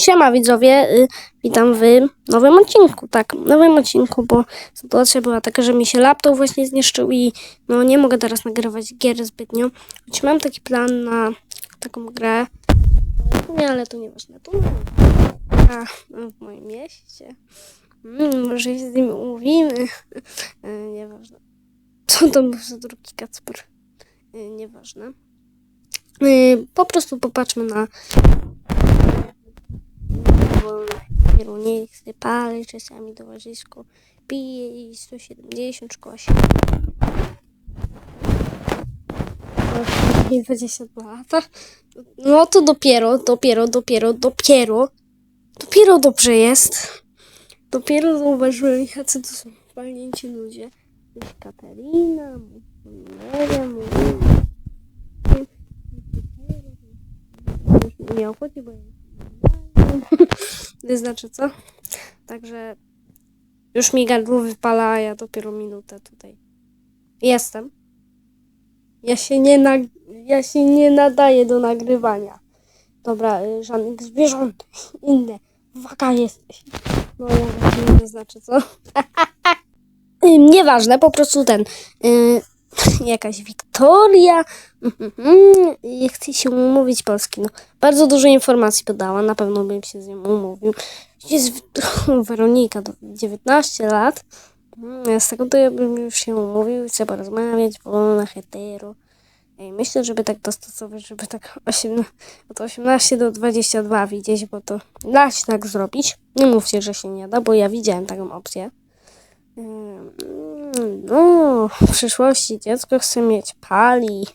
Siema widzowie, y, witam w nowym odcinku, tak, nowym odcinku, bo sytuacja była taka, że mi się laptop właśnie zniszczył i no nie mogę teraz nagrywać gier zbytnio, choć mam taki plan na taką grę, nie, ale to nieważne, to. A, no, w moim mieście, mm, może się z nim umówimy, y, nieważne, co to był za drugi Kacper, y, nieważne, y, po prostu popatrzmy na kierunek chce pali, czasami towarzysko pije i 170 szkoła się. 22 lata. No to dopiero, dopiero, dopiero, dopiero, dopiero dobrze jest. Dopiero zauważyłem, jacy to są walnięci ludzie. Jest Katerina, nie wiem, nie obchodzi, bo ja to znaczy co? Także już mi gardło wypala, a ja dopiero minutę tutaj jestem. Ja się nie, nag... ja się nie nadaję do nagrywania. Dobra, y, żadnych zwierząt, inne. Waka jesteś. No ja nie znaczy co? Nieważne, po prostu ten. y, jakaś Wiktoria. Mhm, i Chce się umówić Polski. No, bardzo dużo informacji podała, na pewno bym się z nią umówił. Jest Weronika, do 19 lat. Mm, Z tego to ja bym już się umówił, chcę porozmawiać, wolna, hetero. Ej, Myślę, żeby tak dostosować, żeby tak 18, od 18 do 22 widzieć, bo to da się tak zrobić. Nie mówcie, że się nie da, bo ja widziałem taką opcję. No, w przyszłości dziecko chce mieć pali,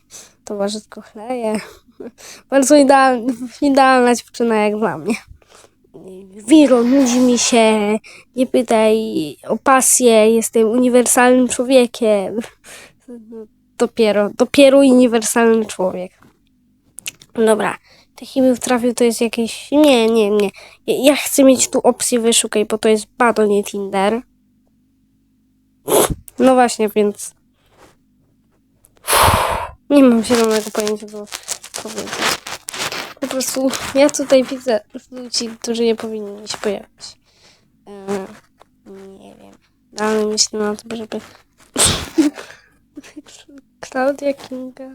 towarzysko chleje. Bardzo idealna, idealna dziewczyna jak dla mnie. Wiro, nudzi mi się, nie pytaj o pasję, jestem uniwersalnym człowiekiem. Dopiero, dopiero uniwersalny człowiek. Dobra, taki był trafił, to jest jakieś... Nie, nie, nie. Ja chcę mieć tu opcję wyszukaj, bo to jest bado, nie Tinder. No właśnie, więc... Nie mam zielonego pojęcia, co powiedzieć. Po prostu ja tutaj widzę ludzi, którzy nie powinni się pojawić. Eee, nie wiem. Ale myślę na to, żeby... Klaudia Kinga.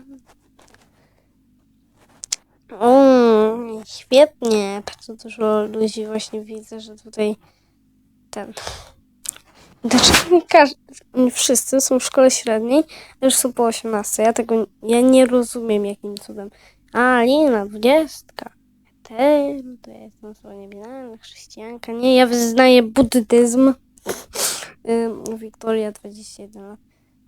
O, świetnie. Bardzo dużo ludzi właśnie widzę, że tutaj ten... Dlaczego każdy, wszyscy są w szkole średniej, już są po 18. Ja tego ja nie rozumiem jakim cudem. A, Lina, dwudziestka. Hetero, to jest osoba niebinarna, chrześcijanka. Nie, ja wyznaję buddyzm. Wiktoria, 21 lat.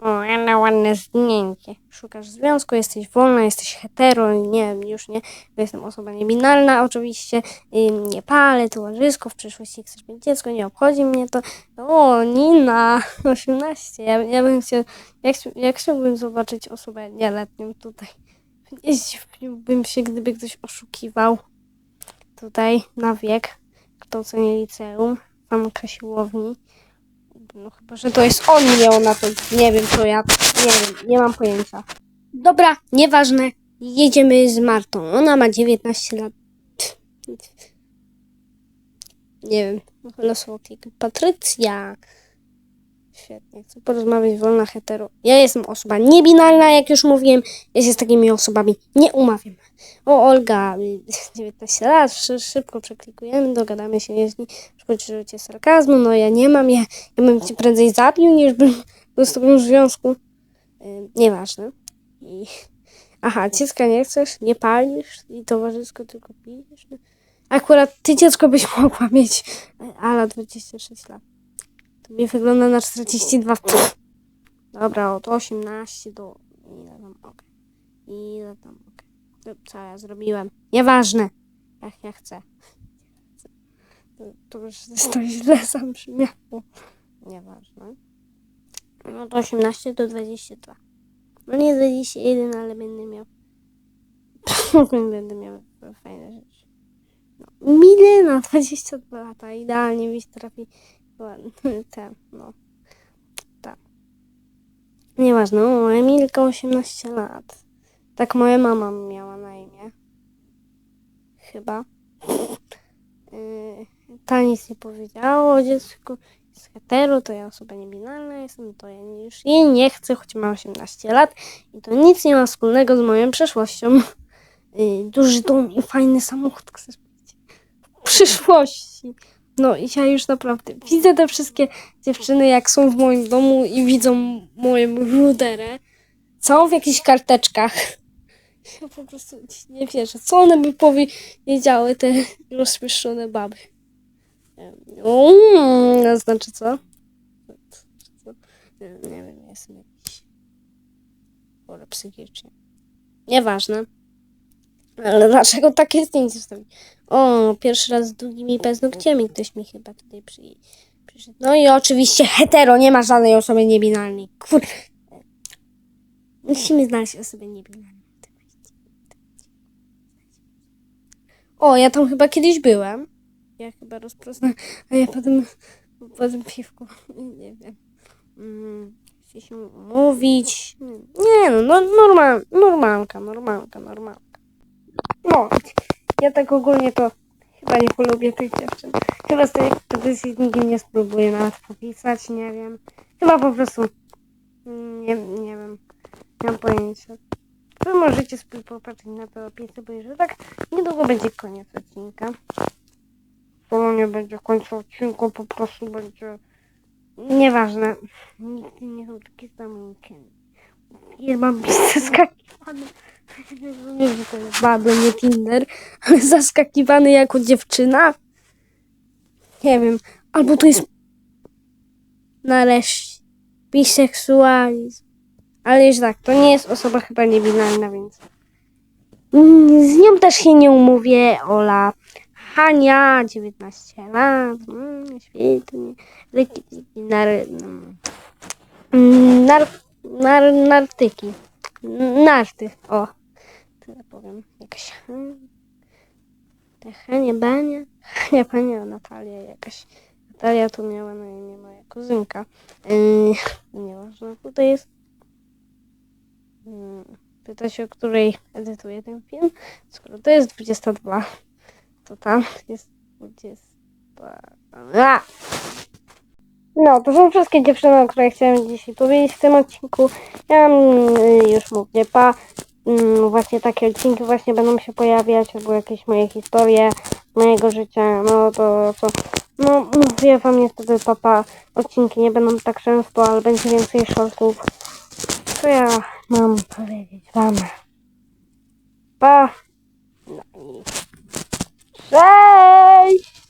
O, ale ładne zdjęcie. Szukasz związku, jesteś wolna, jesteś hetero, nie już nie, bo jestem osoba niebinarna, oczywiście. Ym, nie palę, towarzysko, w przyszłości chcesz mieć dziecko, nie obchodzi mnie to. O, Nina, 18. Ja, ja bym chciał, jak, jak chciałbym zobaczyć osobę nieletnią tutaj. Nie zdziwiłbym się, gdyby ktoś oszukiwał tutaj na wiek, kształcenie liceum, famka siłowni. No chyba, że to jest on miał na to, nie wiem, to ja, nie wiem, nie mam pojęcia. Dobra, nieważne, jedziemy z Martą, ona ma 19 lat. Nie wiem, losowo klikam. Patrycja. Świetnie, chcę porozmawiać wolna hetero. Ja jestem osoba niebinarna, jak już mówiłem. Ja się z takimi osobami nie umawiam. O, Olga, y, 19 lat, szy- szybko przeklikujemy, dogadamy się, jeśli przychodzi cię sarkazmu. No ja nie mam, ja, ja bym cię prędzej zabił, niż bym był z tobą w związku. Y, nieważne. I... Aha, dziecka nie chcesz, nie palisz i towarzysko tylko pijesz. Akurat ty dziecko byś mogła mieć, e, Ala 26 lat. To mi wygląda na 42. Pff. Dobra, od 18 do... Ile tam mogę? Ile tam mogę? No, Co ja zrobiłem? Nieważne. Jak ja chcę. To, to już to źle zabrzmiało. Nieważne. No od 18 do 22. No nie 21, ale będę miał... będę miał fajne rzeczy. No, Milena, 22 lata. Idealnie mi trafi ten, no. Tak. Nieważne, o, Emilka 18 lat. Tak moja mama miała na imię. Chyba. ta nic nie powiedziała o dziecku. Jest hetero, to ja osoba niebinarna jestem, to ja już jej nie chcę, choć mam 18 lat. I to nic nie ma wspólnego z moją przeszłością. Y, Duży dom i fajny samochód chcesz mieć. W przyszłości. No i ja już naprawdę widzę te wszystkie dziewczyny, jak są w moim domu i widzą moją ruderę. Całą w jakichś karteczkach. Ja po prostu nie wierzę. Co one by powiedziały, te rozśmieszone baby? Um, to znaczy co? Nie, nie wiem, jestem jakiś chory psychicznie. Nieważne. Ale dlaczego takie zdjęcie wstawić? O, pierwszy raz z długimi paznokciami ktoś mi chyba tutaj przy, przyszedł. No i oczywiście hetero, nie ma żadnej osoby niebinalnej. Kur... Musimy znaleźć osobę niebinalną. O, ja tam chyba kiedyś byłem. Ja chyba rozpoznałem, a ja potem potem piwku, nie wiem. Mm, Chcę się umówić. Nie no, no normal, normalka, normalka, normalka. No, ja tak ogólnie to chyba nie polubię tych dziewczyn. Chyba z tej z nikim nie spróbuję nawet popisać, nie wiem. Chyba po prostu nie, nie wiem, nie mam pojęcia. Wy możecie sobie popatrzeć na te opisy, bo że tak niedługo będzie koniec odcinka. To nie będzie końca odcinku, po prostu będzie nieważne. Nigdy nie są takie same Ja mam być zaskakiwany. Rozumiem, że to jest Badu, nie Tinder, ale zaskakiwany jako dziewczyna. Nie wiem, albo to jest nareszcie biseksualizm. Ale już tak, to nie jest osoba chyba niebinarna, więc Mm, z nią też się nie umówię. Ola Hania, 19 lat, mm, świetnie. Nar, mm, nar, nar, nartyki. Narty, o. Tyle powiem. Jakaś te Hania, Bania. Hania, Bania, Natalia jakaś. Natalia to miała na imię moja kuzynka. Yy, nieważne, tutaj jest. Yy, pyta się, o której edytuję ten film. Skoro to jest 22, to tam jest 20. A! No, to są wszystkie dziewczyny, o których chciałem dzisiaj powiedzieć w tym odcinku. Ja mm, już mówię, pa. Mm, właśnie takie odcinki właśnie będą się pojawiać, albo jakieś moje historie mojego życia, no to, to no mówię wam niestety papa, odcinki nie będą tak często, ale będzie więcej shortów. Co ja mam powiedzieć wam? Pa! No i... Cześć!